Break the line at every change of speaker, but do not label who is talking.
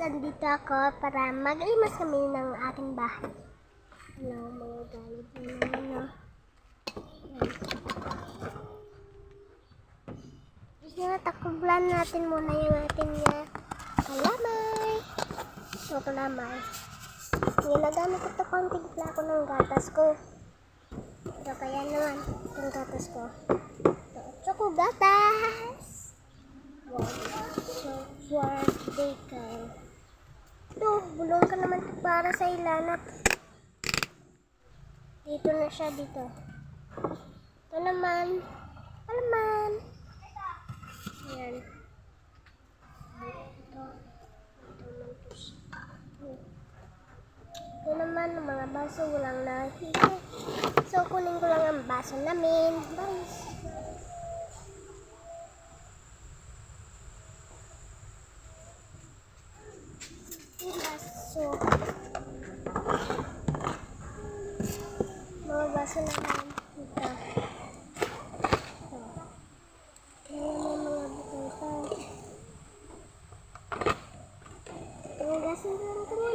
andito ako para maglimas kami ng aking bahay. Ano, mga gamit na ano. Gusto na takublan natin muna yung ating uh, kalamay. So, kalamay. Nilagamit ko ito konting plako ng gatas ko. Pero kaya naman, itong gatas ko. Ito, choco gatas! So birthday ka. Ito, bulong ka naman para sa ilanat. Dito na siya, dito. Ito naman, alaman. Ayan. Ito. Ito naman to. Ito naman, ang mga baso, walang nakikita. So, kunin ko lang ang baso namin. Bye. baso. Mga baso na nakikita. Tingnan mo mga buto ito. Tingnan.